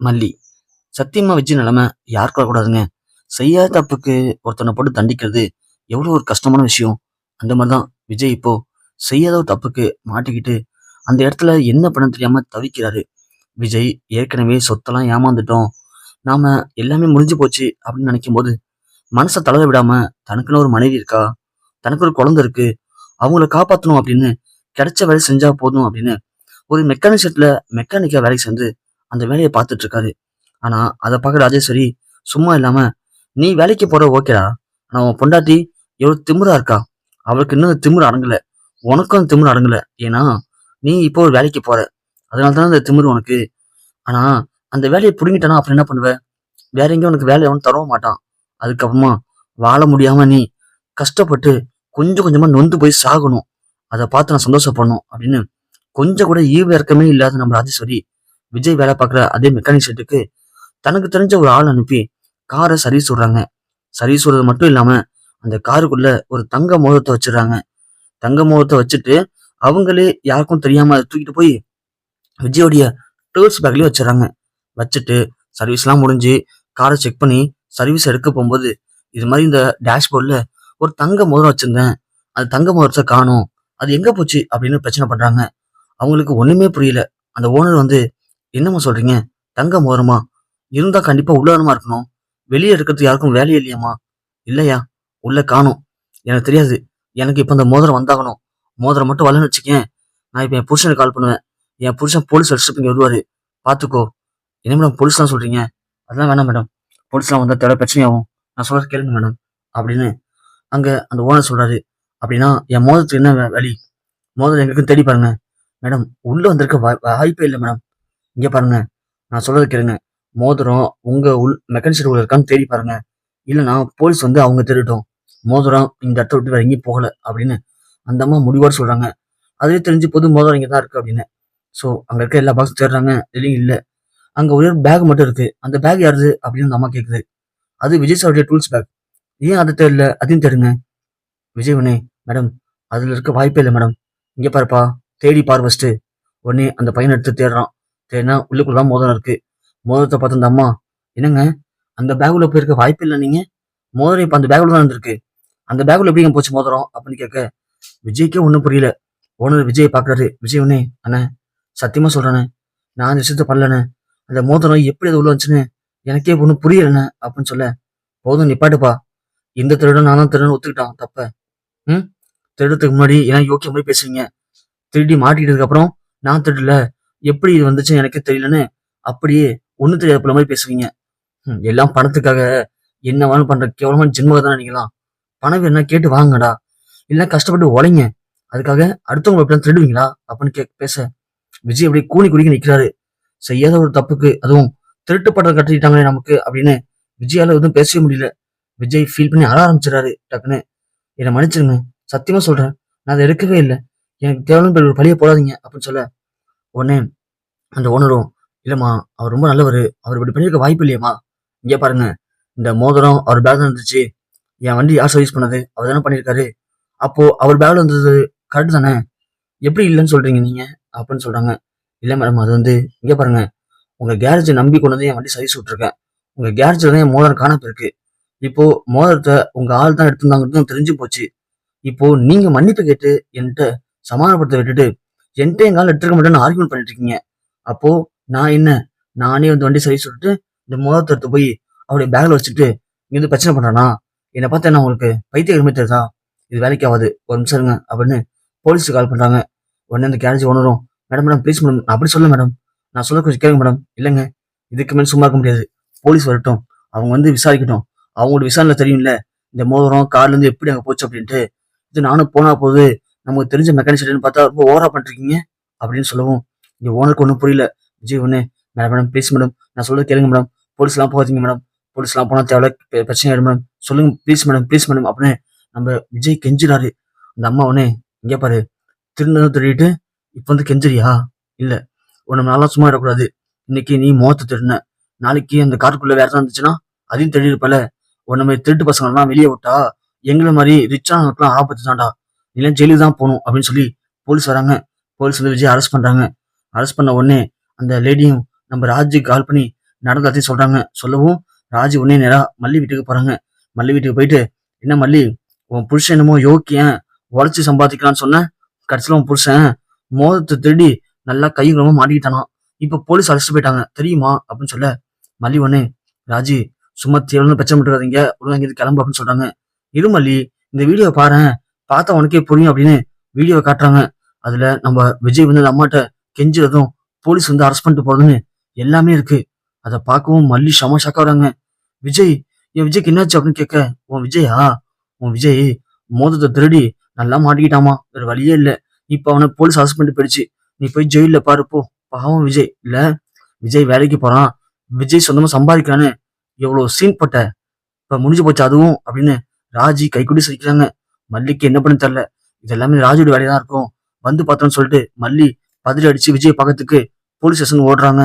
மல்லி. சத்தியமா விஜய் நிலைமை யாருக்கும் வரக்கூடாதுங்க. செய்யாத தப்புக்கு ஒருத்தனை போட்டு தண்டிக்கிறது எவ்வளோ ஒரு கஷ்டமான விஷயம். அந்த மாதிரி தான் விஜய் இப்போ செய்யாத ஒரு தப்புக்கு மாட்டிக்கிட்டு அந்த இடத்துல என்ன பண்ண தெரியாம தவிக்கிறாரு. விஜய் ஏற்கனவே சொத்தெல்லாம் ஏமாந்துட்டோம். நாம எல்லாமே முடிஞ்சு போச்சு அப்படின்னு நினைக்கும் போது மனசை தளர விடாம தனக்குன்னு ஒரு மனைவி இருக்கா? தனக்கு ஒரு குழந்தை இருக்கு. அவங்கள காப்பாற்றணும் அப்படின்னு கிடைச்ச வேலை செஞ்சா போதும் அப்படின்னு ஒரு மெக்கானிக் செட்டில் மெக்கானிக்கா வேலைக்கு சென்று அந்த வேலையை பார்த்துட்டு இருக்காரு ஆனா அதை பார்க்க ராஜேஸ்வரி சும்மா இல்லாம நீ வேலைக்கு போற ஓகேடா ஆனா உன் பொண்டாட்டி எவ்வளவு திமுறா இருக்கா? அவளுக்கு இன்னும் திமிரு அடங்கல. உனக்கும் அந்த திமிரு அடங்கல. ஏன்னா நீ இப்போ ஒரு வேலைக்கு போற. அதனால தானே அந்த திமிரு உனக்கு. ஆனா அந்த வேலையை பிடுங்கிட்டானா அப்புறம் என்ன பண்ணுவ? வேற எங்கேயும் உனக்கு வேலை அவன் தரவும் மாட்டான். அதுக்கப்புறமா வாழ முடியாம நீ கஷ்டப்பட்டு கொஞ்சம் கொஞ்சமா நொந்து போய் சாகணும். அதை பார்த்து நான் சந்தோஷப்படணும். அப்படின்னு கொஞ்சம் கூட ஈவு இறக்கமே இல்லாத நம்ம ராஜேஸ்வரி விஜய் வேலை பார்க்குற அதே மெக்கானிக் ஷெட்டுக்கு தனக்கு தெரிஞ்ச ஒரு ஆள் அனுப்பி காரை சர்வீஸ் விடுறாங்க சர்வீஸ் விடுறது மட்டும் இல்லாம அந்த காருக்குள்ள ஒரு தங்க மோதிரத்தை வச்சிடுறாங்க. தங்க மோதிரத்தை வச்சுட்டு அவங்களே யாருக்கும் தெரியாம அதை தூக்கிட்டு போய் விஜயோடைய டூல்ஸ் பேக்லயும் வச்சிடறாங்க. வச்சுட்டு சர்வீஸ்லாம் முடிஞ்சு காரை செக் பண்ணி சர்வீஸ் எடுக்க போகும்போது இது மாதிரி இந்த டேஷ்போர்டில் ஒரு தங்க மோதிரம் வச்சுருந்தேன். அது தங்க மோதிரத்தை காணும். அது எங்கே போச்சு அப்படின்னு பிரச்சனை பண்ணுறாங்க அவங்களுக்கு ஒன்றுமே புரியல. அந்த ஓனர் வந்து என்னம்மா சொல்றீங்க? தங்க மோதிரமா இருந்தா கண்டிப்பா உள்ளாரமா இருக்கணும். வெளியே இருக்கிறது யாருக்கும் வேலையே இல்லையாம்மா. இல்லையா? உள்ள காணும். எனக்கு தெரியாது. எனக்கு இப்போ அந்த மோதிரம் வந்தாகணும். மோதிரம் மட்டும் வரலன்னு வச்சுக்கேன். நான் இப்போ என் புருஷனுக்கு கால் பண்ணுவேன். என் புருஷன் போலீஸ் அடிச்சுட்டு இங்க வருவாரு. பார்த்துக்கோ என்ன மேடம் போலீஸ்லாம் சொல்றீங்க? அதெல்லாம் வேணாம் மேடம் போலீஸ்லாம் வந்தால் தேவை பிரச்சனையாகும். நான் சொல்ற கேளுங்க மேடம் அப்படின்னு அங்கே அந்த ஓனர் சொல்றாரு. அப்படின்னா என் மோதிரத்துக்கு என்ன வே- வழி மோதிரம் எங்களுக்கும் தேடி பாருங்க. மேடம் உள்ளே வந்திருக்க வா- வாய்ப்பே இல்லை மேடம் இங்கே பாருங்க. நான் சொல்றது கேளுங்க. மோதிரம் உங்க உள் மெக்கானிக் உள்ள இருக்கான்னு தேடி பாருங்க. இல்லைன்னா போலீஸ் வந்து அவங்க திருட்டோம் மோதிரம் இந்த இடத்த விட்டு வேற எங்கேயும் போகல அப்படின்னு அந்த அம்மா முடிவோடு சொல்றாங்க. அதே தெரிஞ்சு பொது மோதிரம் இங்கே தான் இருக்கு அப்படின்னு. ஸோ அங்கே இருக்க எல்லா பாக்ஸும் தேடுறாங்க. எதுலையும் இல்லை. அங்கே ஒரே பேக் மட்டும் இருக்கு. அந்த பேக் யாருது? அப்படின்னு அந்த அம்மா கேட்குது அது விஜய் சாருடைய டூல்ஸ் பேக் ஏன் அதை தெரியல அதையும் தேடுங்க. விஜயவனே மேடம் அதில் இருக்க வாய்ப்பே இல்லை மேடம். இங்கே பாருப்பா. தேடி பார் ஃபஸ்ட்டு உடனே அந்த பையனை எடுத்து தேடுறான். தேடினா உள்ளுக்குள்ள தான் மோதிரம் இருக்கு. மோதிரத்தை பார்த்து அந்த அம்மா என்னங்க? அந்த பேக்குள்ள போயிருக்க வாய்ப்பு இல்லை நீங்க? மோதிரம் இப்போ அந்த பேக்குள்ள தான் இருந்திருக்கு. அந்த பேக்குள்ள எப்படிங்க போச்சு மோதிரம்? அப்படின்னு கேட்க விஜய்க்கே ஒன்றும் புரியல. ஓனர் விஜய் பார்க்குறாரு. விஜய் உடனே அண்ணே சத்தியமாக சொல்றேனே நான் அந்த விஷயத்த பண்ணலண்ணே. அந்த மோதிரம் எப்படி அது உள்ள வந்துச்சுன்னு எனக்கே ஒன்றும் புரியலண்ணே அப்படின்னு சொல்ல போதும் நிப்பாட்டுப்பா இந்த திருடன் நான் தான் திருடன் ஒத்துக்கிட்டான் தப்ப. ம்? திருடத்துக்கு முன்னாடி ஏன்னா யோக்கிய மாதிரி பேசுவீங்க திருடி மாட்டிக்கிட்டதுக்கு அப்புறம் நான் திருடல. எப்படி இது வந்துச்சுன்னு எனக்கே தெரியலன்னு அப்படியே ஒண்ணு தெரியாத போல மாதிரி பேசுவீங்க. ம், எல்லாம் பணத்துக்காக என்ன வேணும் பண்ற கேவலமான ஜென்மக தானே நீங்களாம் பணம் வேணா கேட்டு வாங்கடா இல்லை கஷ்டப்பட்டு உழைங்க. அதுக்காக அடுத்தவங்க எப்படிலாம் திருடுவீங்களா? அப்படின்னு கே பேச. விஜய் அப்படியே கூனி குடிக்க நிற்கிறாரு செய்யாத ஒரு தப்புக்கு அதுவும் திருட்டு படம் கட்டிட்டாங்களே நமக்கு அப்படின்னு விஜயால எதுவும் பேசவே முடியல. விஜய் ஃபீல் பண்ணி அழ ஆரம்பிச்சிடறாரு டக்குன்னு. என்னை மன்னிச்சிருங்க சத்தியமா சொல்றேன். நான் அதை எடுக்கவே இல்லை. எனக்கு தேவையான ஒரு பழிய போடாதீங்க அப்படின்னு சொல்ல உடனே அந்த ஓனரும் இல்லைம்மா அவர் ரொம்ப நல்லவர். அவர் இப்படி பண்ணியிருக்க வாய்ப்பு இல்லையம்மா. இங்கே பாருங்க. இந்த மோதிரம் அவர் பேக்ல இருந்துச்சு. என் வண்டி யார் சர்வீஸ் பண்ணது? அவர் தானே பண்ணியிருக்காரு அப்போது அவர் பேக்ல இருந்தது கரெக்ட் தானே? எப்படி இல்லைன்னு சொல்கிறீங்க நீங்கள் அப்படின்னு சொல்கிறாங்க இல்லை மேடம் அது வந்து இங்கே பாருங்க. உங்கள் கேரேஜை நம்பி கொண்டு வந்து என் வண்டி சர்வீஸ் விட்ருக்கேன் உங்கள் கேரேஜில் தான் என் மோதிரம் காணாம இருக்கு இப்போது மோதிரத்தை உங்கள் ஆள் தான் எடுத்திருந்தாங்கிறது தெரிஞ்சு போச்சு. இப்போது நீங்கள் மன்னிப்பு கேட்டு என்கிட்ட சமாதானப்படுத்த விட்டுட்டு என்கிட்ட எங்க ஆள் எடுத்துருக்க மாட்டேன்னு ஆர்குமெண்ட் பண்ணிட்டு இருக்கீங்க. அப்போ நான் என்ன? நானே வந்து வண்டி சரி சொல்லிட்டு இந்த மோதிரத்தை போய் அவருடைய பேக்ல வச்சுட்டு இங்க வந்து பிரச்சனை பண்றானா? என்னை பார்த்தா என்ன உங்களுக்கு? பைத்திய பைத்தியமே தெரியுதா? இது வேலைக்கு ஆகாது. ஒரு நிமிஷம் இருங்க அப்படின்னு போலீஸுக்கு கால் பண்றாங்க. உடனே அந்த கேரேஜ் ஓனரும் மேடம் மேடம் ப்ளீஸ் மேடம் நான் அப்படி சொல்ல மேடம். நான் சொல்ல கொஞ்சம் கேளுங்க மேடம். இல்லைங்க இதுக்கு மேலே சும்மா இருக்க முடியாது. போலீஸ் வரட்டும். அவங்க வந்து விசாரிக்கட்டும். அவங்களோட விசாரணை தெரியும்ல. இந்த மோதிரம் கார்லேருந்து எப்படி அங்கே போச்சு அப்படின்ட்டு. இது நானும் போனா போது நமக்கு தெரிஞ்ச மெக்கானிக் பார்த்தா ரொம்ப ஓவரா பண்றீங்க அப்படின்னு சொல்லவும் இங்க ஓனருக்கு ஒன்றும் புரியல. விஜய் ஒன்று மேடம் மேடம் ப்ளீஸ் மேடம் நான் சொல்றது கேளுங்க மேடம் போலீஸ்லாம் போகாதீங்க மேடம் போலீஸ்லாம் போனால் தேவை பிரச்சனை ஆயிடும் மேடம் சொல்லுங்க ப்ளீஸ் மேடம் ப்ளீஸ் மேடம் அப்படின்னு நம்ம விஜய் கெஞ்சிறாரு. அந்த அம்மா உடனே இங்கே பாரு திருந்ததும் திருடிட்டு இப்போ வந்து கெஞ்சிரியா இல்ல. உன்னை நல்லா சும்மா இடக்கூடாது இன்னைக்கு நீ மோத்த திருடின. நாளைக்கு அந்த காருக்குள்ள வேற ஏதாவது இருந்துச்சுன்னா அதையும் திருடி இருப்பல உன்ன மாதிரி திருட்டு பசங்கள்லாம் வெளியே விட்டா எங்களை மாதிரி ரிச்சானவங்களுக்குலாம் ஆபத்து தான்டா. இல்லை ஜெயிலுக்கு தான் போகணும் அப்படின்னு சொல்லி போலீஸ் வராங்க. போலீஸ் வந்து விஜய் அரெஸ்ட் பண்றாங்க. அரெஸ்ட் பண்ண உடனே அந்த லேடியும் நம்ம ராஜுக்கு கால் பண்ணி நடந்ததையும் சொல்றாங்க. சொல்லவும் ராஜு உடனே நேரா மல்லி வீட்டுக்கு போறாங்க. மல்லி வீட்டுக்கு போயிட்டு என்ன மல்லி உன் புருஷன் என்னமோ யோக்கியன் உழைச்சி சம்பாதிக்கலாம்னு சொன்ன? கடைசியில் உன் புருஷன் மோதத்தை திருடி நல்லா கையுறமா மாட்டிக்கிட்டானாம். இப்போ போலீஸ் அழைச்சிட்டு போயிட்டாங்க. தெரியுமா? அப்படின்னு சொல்ல மல்லி உடனே ராஜி சும்மா தேவையான பிரச்சனை பண்ணுறாதீங்க ஒழுங்கா கிளம்பு அப்படின்னு சொல்றாங்க. இரு மல்லி இந்த வீடியோ பாரு பார்த்தா உனக்கே புரியும் அப்படின்னு வீடியோ காட்டுறாங்க. அதுல நம்ம விஜய் வந்து அந்த அம்மாட்ட கெஞ்சுறதும் போலீஸ் வந்து அரெஸ்ட் பண்ணிட்டு போறதுன்னு எல்லாமே இருக்கு. அதை பார்க்கவும் மல்லி செம ஷாக்கா வராங்க. விஜய் என் விஜய்க்கு என்னாச்சு? அப்படின்னு கேட்க உன் விஜயா? உன் விஜய் மோதத்தை திருடி நல்லா மாட்டிக்கிட்டாமா? வேற வழியே இல்லை. இப்போ அவனை போலீஸ் அரெஸ்ட் பண்ணிட்டு போயிடுச்சு. நீ போய் ஜெயிலில் பாருப்போ பாவம் விஜய். இல்ல விஜய் வேலைக்கு போறான். விஜய் சொந்தமா சம்பாதிக்கிறான்னு எவ்வளவு சீன் பட்ட. இப்ப முடிஞ்சு போச்சு அதுவும் அப்படின்னு ராஜி கைக்குடி சிரிக்கிறாங்க. மல்லிக்கு என்ன பண்ண தெரில இது எல்லாமே ராஜுடைய வேலையா தான் இருக்கும். வந்து பார்த்தோன்னு சொல்லிட்டு மல்லி பதில் அடிச்சு விஜய் பக்கத்துக்கு போலீஸ் ஸ்டேஷன் ஓடுறாங்க.